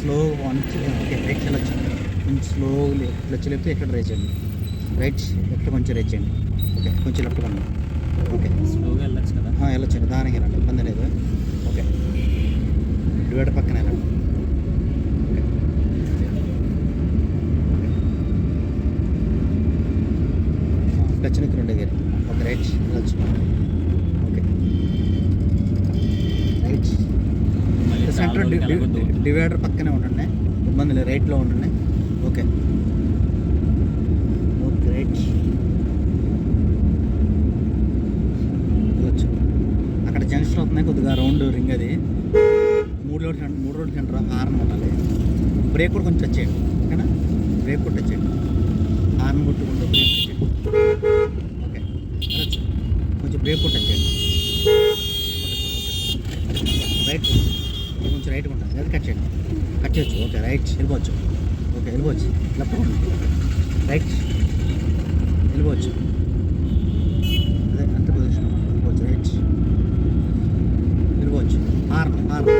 Slow one okay right వెళ్ళొచ్చు కొంచెం slow clutch లేపితే ఇక్కడ రేస్ చేయండి? రైట్ లెఫ్ట్ కొంచెం రేస్ చేయండి. ఓకే కొంచెం లెఫ్ట్ కన్నా ఓకే. స్లోగా వెళ్ళొచ్చు కదా? వెళ్ళొచ్చండి దానికి వెళ్ళండి ఇబ్బంది లేదు. ఓకే. డివైడర్ పక్కన వెళ్ళండి ఓకే. నెక్ రెండు గేర్ ఓకే రైట్ వెళ్ళొచ్చు ఓకే రైట్ వెళ్ళకొద్దు. డివైడర్ పక్కనే ఉండండి ఇబ్బంది లేదు రైట్లో ఉండండి ఓకే. ఓకే రైట్ వెళ్ళొచ్చు అక్కడ జంక్షన్ అవుతున్నాయి కొద్దిగా రౌండ్ రింగ్ అది. మూడు రోడ్ సెంటర్ మూడు రోడ్ సెంటర్ హార్న్ ఉండాలి బ్రేక్ కూడా కొంచెం టచ్ చేయండి ఓకేనా? బ్రేక్ కూడా టచ్ చేయండి హార్న్ కొట్టుకుంటూ బ్రేక్ టచ్ చేయండి ఓకే వెళ్ళొచ్చు కొంచెం బ్రేక్ కూడా టచ్ చేయండి రైట్ కొంచెం రైట్ ఉంటుంది. అది కట్ చేయండి. కట్ చేయొచ్చు. ఓకే రైట్ వెళ్ళిపోవచ్చు. ఓకే వెళ్ళిపోవచ్చు. లెఫ్ట్ రైట్ వెళ్ళిపోవచ్చు. అదే అంత పొజిషన్ వెళ్ళిపోవచ్చు. రైట్ వెళ్ళిపోవచ్చు. హార్న్ హార్న్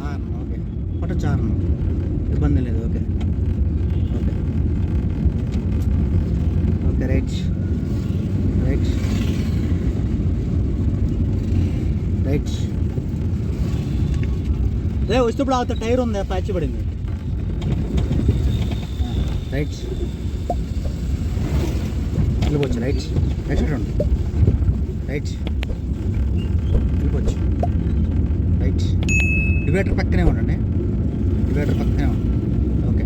హార్న్ ఓకే కొట్టచ్చు హార్న్ ఇబ్బంది లేదు okay okay okay right right right రే వచ్చేటప్పుడు అవతల టైర్ ఉంది ప్యాచ్ పడింది. రైట్ వెళ్ళిపోవచ్చు రైట్ రైట్ సైడ్ ఉండు. రైట్ వెళ్ళిపోవచ్చు రైట్ డివైడర్ పక్కనే ఉండండి. డివైడర్ పక్కనే ఉండండి ఓకే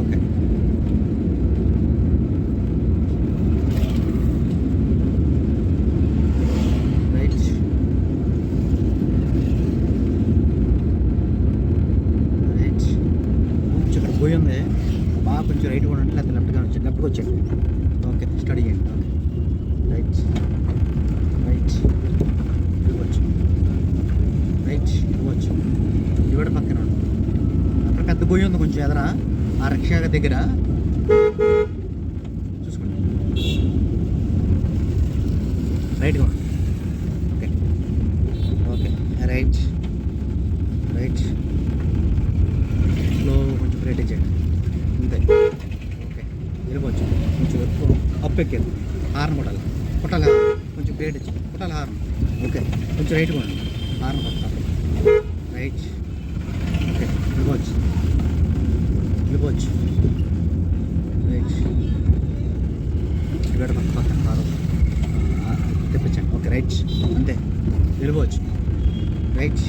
ఓకే రైట్ రైట్ కొంచెం ఇక్కడ పోయి ఉంది బాగా కొంచెం రైట్ కూడా ఉంటే లేకపోతే లెఫ్ట్గా వచ్చి లెఫ్ట్కి వచ్చేయండి ఓకే స్టడీ చేయండి ఓకే రైట్ రైట్ ఇవ్వచ్చు రైట్ ఇవ్వచ్చు ఇవిడ పక్కన. అక్కడ పెద్ద గొయ్యి ఉంది కొంచెం ఎదరా ఆ రిక్షా దగ్గర చూసుకోండి రైట్గా ఓకే ఓకే రైట్ స్లో కొంచెం బ్రేక్ చేయండి అంతే ఓకే వెళ్ళిపోవచ్చు కొంచెం ఎక్కువ అప్ ఎక్కేది హార్న్ కొట్టాలి? కొట్టాలి? హార్న్. కొంచెం బ్రేక్ ఇచ్చి. కొట్టాలి హార్న్ ఓకే. కొంచెం రైట్ కూడా హార్న్ కొట్టాలి. రైట్ ఓకే వెళ్ళిపోవచ్చు వెళ్ళిపోవచ్చు రైట్ పక్క పక్కన కారు తెప్పించండి. ఓకే రైట్ అంతే. వెళ్ళిపోవచ్చు right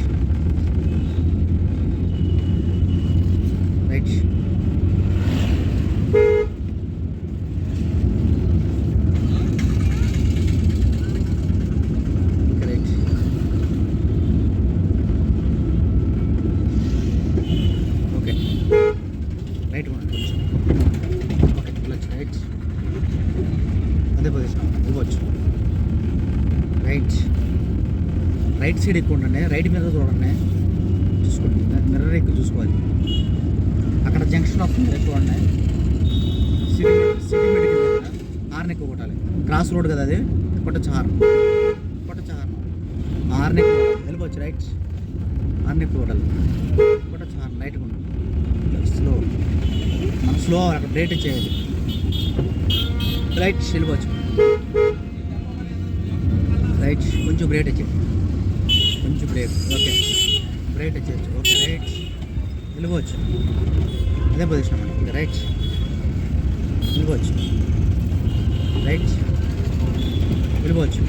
okay right okay right కొంచెం ఓకే వెళ్ళొచ్చు రైట్ అదే పొజిషన్ ఇవ్వచ్చు రైట్ రైట్ సైడ్ ఎక్కువ ఉండండి. రైట్ మీద చూడండి. చూసుకోండి. మిర్రర్ ఎక్కువ చూసుకోవాలి. అక్కడ జంక్షన్ వస్తుంది చూడండి. సిటీ సిటీ మెడికల్ దగ్గర హార్న్ ఎక్కువ కొట్టాలి. క్రాస్ రోడ్ కదా అది. కొట్టచ్చు హార్న్ కొట్టచ్చు హార్న్ హార్న్ ఎక్కువ వెళ్ళిపోవచ్చు. రైట్ హార్న్ ఎక్కువ కొట్టాలి. కొట్టచ్చు హార్న్ రైట్ స్లో మనం స్లో అక్కడ బ్రేట్ చేయాలి రైట్ వెళ్ళిపోవచ్చు. రైట్ కొంచెం బ్రేక్ వచ్చేది కొంచెం బ్రేక్ ఓకే బ్రేక్ వచ్చేయచ్చు ఓకే రైట్ వెళ్ళిపోవచ్చు అదే పొజిషన్ అన్నమాట. ఇంకా రైట్ వెళ్ళిపోవచ్చు రైట్ వెళ్ళిపోవచ్చు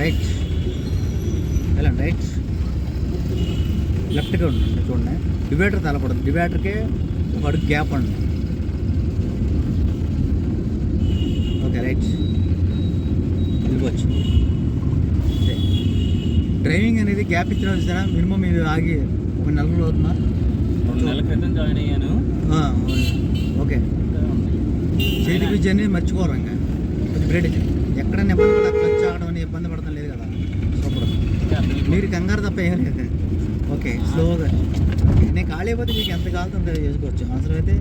రైట్ వెళ్ళండి. రైట్ లెఫ్ట్గా ఉండండి. చూడండి. డివైడర్ తలపడదు డివైడర్కే ఒక అడుగు గ్యాప్ అండి ఓకే రైట్ అంతే. డ్రైవింగ్ అనేది గ్యాప్ ఇచ్చిన వచ్చినా మినిమం మీరు ఆగి ఒక నెల రోజులు అవుతుందా? రెండు నెలల క్రితం జాయిన్ అయ్యాను. ఓకే. చేతి విద్య అనేది మర్చిపోరు ఇంకా. కొంచెం బ్రేక్ ఇచ్చింది ఎక్కడైనా ఇబ్బంది పడ క్లచ్ ఆగడం అని ఇబ్బంది పడటం లేదు కదా. సూపర్. మీరు కంగారు తప్ప ఏం లేదు. ఓకే స్లోగా. ఓకే నేను ఖాళీ అయిపోతే మీకు ఎంత కావాలో అంత చేసుకోవచ్చు. అవసరం అయితే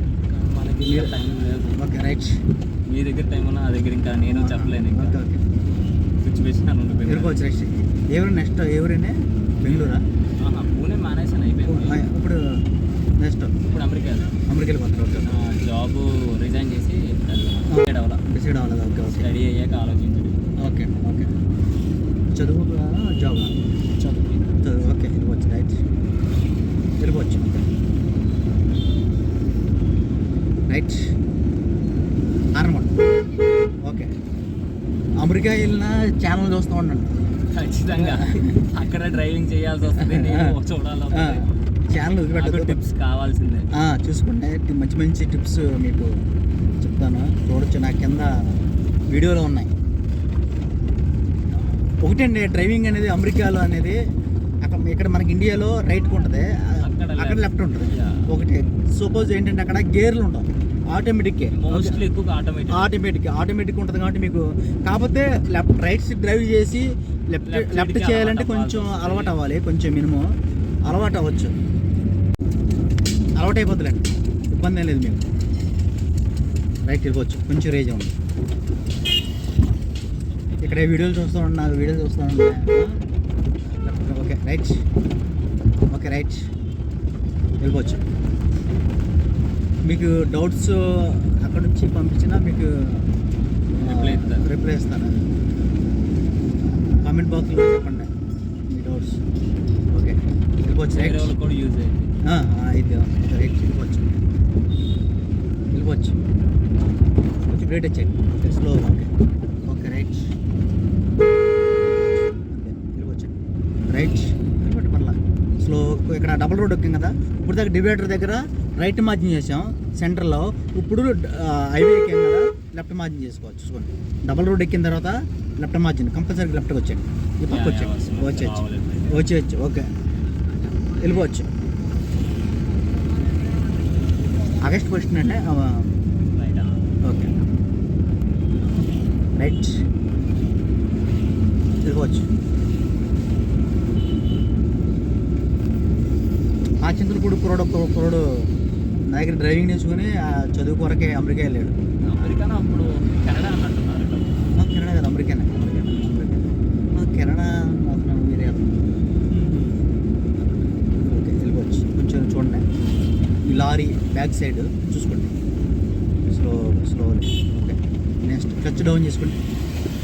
మనకి టైం లేదు. Okay right. మీ దగ్గర టైం ఉన్నా నా దగ్గర ఇంకా నేను చెప్పలేను ఇంకా. ఓకే. వెళ్ళిపోవచ్చు రైట్ ఎవరు నెక్స్ట్ ఎవరైనా? బెంగళూరా? పూణే మానేసాను అయిపోయింది. ఇప్పుడు నెక్స్ట్ ఇప్పుడు అమెరికా అమెరికా వెళ్ళిపోతారు ఓకే జాబ్ రిజైన్ చేసి డిసైడ్ అవ్వాల? డిసైడ్ అవ్వలేదు ఓకే ఓకే. స్టడీ అయ్యాక ఆలోచించండి. Okay okay. చదువు జాబ్? చదువు. చదువు ఓకే వెళ్ళిపోవచ్చు రైట్. వెళ్ళిపోవచ్చు రైట్ అనమాట ఓకే అమెరికా వెళ్ళిన ఛానల్ చూస్తూ ఉండండి. ఖచ్చితంగా. అక్కడ డ్రైవింగ్ చేయాల్సి వస్తుంది నేను చూడాలి ఛానల్ వదిలిపెట్టదు టిప్స్ కావాల్సిందే. ఆ, చూసుకోండి. టి- మంచి మంచి టిప్స్ మీకు చెప్తాను. చూడొచ్చు. నా కింద వీడియోలో ఉన్నాయి. ఒకటండి డ్రైవింగ్ అనేది అమెరికాలో అనేది అక్కడ ఇక్కడ మనకి ఇండియాలో రైట్ ఉంటుంది. అక్కడ. లెఫ్ట్ ఉంటుంది. ఒకటి. సపోజ్ ఏంటంటే అక్కడ గేర్లు ఉంటాం ఆటోమేటిక్ మోస్ట్లీ ఎక్కువ ఆటోమేటిక్. ఆటోమేటిక్ ఆటోమేటిక్ ఉంటుంది కాబట్టి మీకు కాకపోతే లెఫ్ట్ రైట్ డ్రైవ్ చేసి లెఫ్ట్ లెఫ్ట్ చేయాలంటే కొంచెం అలవాటు అవ్వాలి. కొంచెం మినిమం అలవాటు అవ్వచ్చు. అలవాటు అయిపోతుందండి. ఇబ్బంది ఏం లేదు మీకు. రైట్ వెళ్ళిపోవచ్చు కొంచెం రేజ్ ఉంది ఇక్కడ వీడియోలు చూస్తూ నాకు వీడియోలు చూస్తూ ఓకే రైట్. Okay right. వెళ్ళిపోవచ్చు. మీకు డౌట్స్ అక్కడ నుంచి పంపించినా మీకు Reply ఇస్తారు. రిప్లై ఇస్తాను కామెంట్ బాక్స్లో చెప్పండి. మీ డౌట్స్ ఓకే వెళ్ళిపోవచ్చు రైట్ కూడా యూజ్ అయ్యింది ఇది రైట్ వెళ్ళిపోవచ్చు వెళ్ళిపోవచ్చు కొంచెం బ్రేట్ వచ్చేయండి స్లో ఓకే ఓకే రైట్ వెళ్ళిపోవచ్చు రైట్ ఇక్కడ డబుల్ రోడ్ ఎక్కాం కదా. ఇప్పుడు దాకా డివైడర్ దగ్గర రైట్ మార్జిన్ చేసాం. సెంటర్లో ఇప్పుడు హైవే ఎక్కాం కదా. లెఫ్ట్ మార్జిన్ చేసుకోవచ్చు. చూసుకోండి. డబుల్ రోడ్ ఎక్కిన తర్వాత లెఫ్ట్ మార్జిన్ కంపల్సరీ లెఫ్ట్కి వచ్చేయండి. ఈ పక్క వచ్చేయండి. వచ్చేయచ్చు. వచ్చేయచ్చు. ఓకే. వెళ్ళిపోవచ్చు. ఆగస్ట్ ఫస్ట్ అంటే ఓకే. రైట్ వెళ్ళిపోవచ్చు ఆ చింతలపూడి కుర్రోడు కుర్రోడు నా దగ్గర డ్రైవింగ్ నేర్చుకుని ఆ చదువు కొరకే అమెరికా వెళ్ళాడు. అమెరికాలో అప్పుడు కెనడా అన్నట్టున్నారు. ఆ, కెనడా కదా అమెరికానే. అమెరికా అమెరికా కెనడా అతను వేరే. ఓకే వెళ్ళిపోవచ్చు. కొంచెం చూడండి. ఈ లారీ బ్యాక్ సైడ్ చూసుకోండి. Slow slow okay next touch down చేసుకోండి.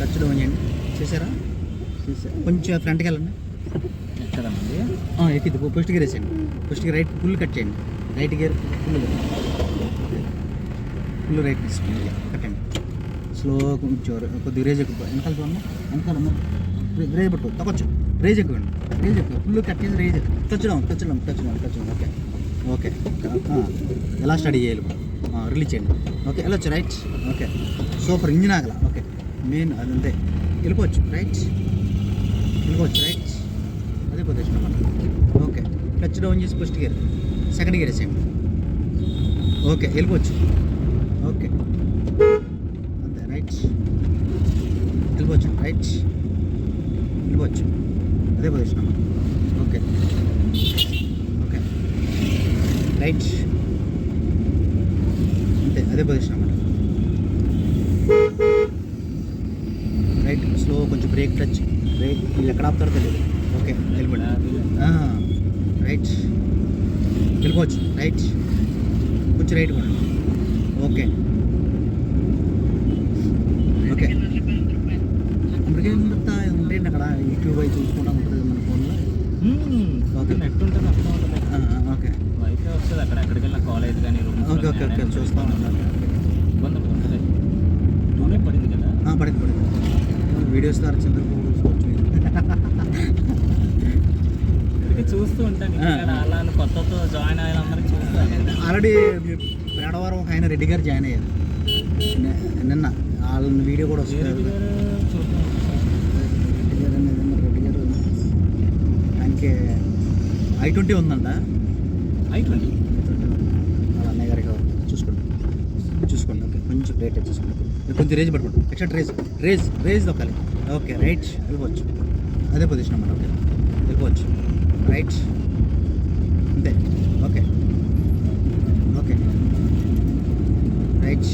టచ్ డౌన్ చేయండి. చేశారా? చేశారు? కొంచెం ఫ్రంట్కి వెళ్ళండి. ఎక్కడమండి ఆ, ఎక్కింది ఫస్ట్ గేర్ వేసేయండి first gear right full cut చేయండి. Right gear full full right తీసుకోండి కట్టండి స్లో కొంచెం కొద్దిగా రేజ్ ఎక్కువ. వెనకాల చూడండి. వెనకాల రేజ్ పట్టుకో. తగ్గొచ్చు. రేజ్ ఎక్కువండి రేజ్ ఎక్కువ. ఫుల్ కట్ చేసి race touch down touch down touch okay okay ఎలా స్టడీ చేయాలి రిలీజ్ చేయండి. ఓకే వెళ్ళొచ్చు రైట్ ఓకే సూపర్ ఇంజిన్ ఆగల. ఓకే మెయిన్ అదంతే. వెళ్ళిపోవచ్చు. రైట్ వెళ్ళిపోవచ్చు. రైట్ పొజిషన్ అన్నమాట. ఓకే. టచ్ డౌన్ చేసి ఫస్ట్ గేర్ సెకండ్ గేర్ వేసేయండి ఓకే వెళ్ళిపోవచ్చు. ఓకే. అంతే రైట్ వెళ్ళిపోవచ్చు రైట్ వెళ్ళిపోవచ్చు. అదే పొజిషన్ అన్నమాట. ఓకే. ఓకే. రైట్ అంతే అదే పొజిషన్ అన్నమాట. రైట్ స్లో కొంచెం బ్రేక్ టచ్ బ్రేక్ వీళ్ళు ఎక్కడ ఆపుతారో తెలియదు. ఓకే వెళ్ళిపోండి. రైట్. వెళ్ళిపోవచ్చు. రైట్. కొంచెం రైట్ కూడా. ఓకే. ఓకే. ఎంత ఉంటాయండి అక్కడ. యూట్యూబ్ అయి చూసుకుంటా ఉంటుంది మన ఫోన్లో. ఓకే. నెట్ ఉంటుంది అర్థం ఉంటుంది. ఓకే. వైఫై వస్తుంది అక్కడ. ఎక్కడికి వెళ్ళిన కాలేజ్ కానీ ఓకే ఓకే ఓకే. చూస్తా ఉన్నాను ఇబ్బంది టూనే పడింది కదా. పడింది పడింది. వీడియోస్ ద్వారా చంద్రబాబు చూసుకోవచ్చు. చూస్తూ ఉంటాను అలా కొత్తతో జాయిన్ అయిన అందరికి చూస్తాను ఆల్రెడీ పేడవరం ఒక ఆయన రెడ్డి గారు జాయిన్ అయ్యారు. నిన్న- వాళ్ళ వీడియో కూడా వస్తుంది వేరే చూద్దాం రెడ్డి గారు అనేది మరి రెడ్డి గారు ఆయనకి ఐ ట్వంటీ ఉందంట. I twenty? వాళ్ళ అన్నయ్య గారికి చూసుకోండి. చూసుకోండి ఓకే. కొంచెం రేట్ చూసుకోండి. మీరు కొంచెం రేజ్ పట్టుకోండి. ఎక్స్ట్రా రేజ్ రేజ్ రేజ్ దొక్కాలి. ఓకే రైట్ వెళ్ళిపోవచ్చు. అదే పొజిషన్ అన్నమాట ఓకే. వెళ్ళిపోవచ్చు. రైట్ అంతే ఓకే ఓకే రైట్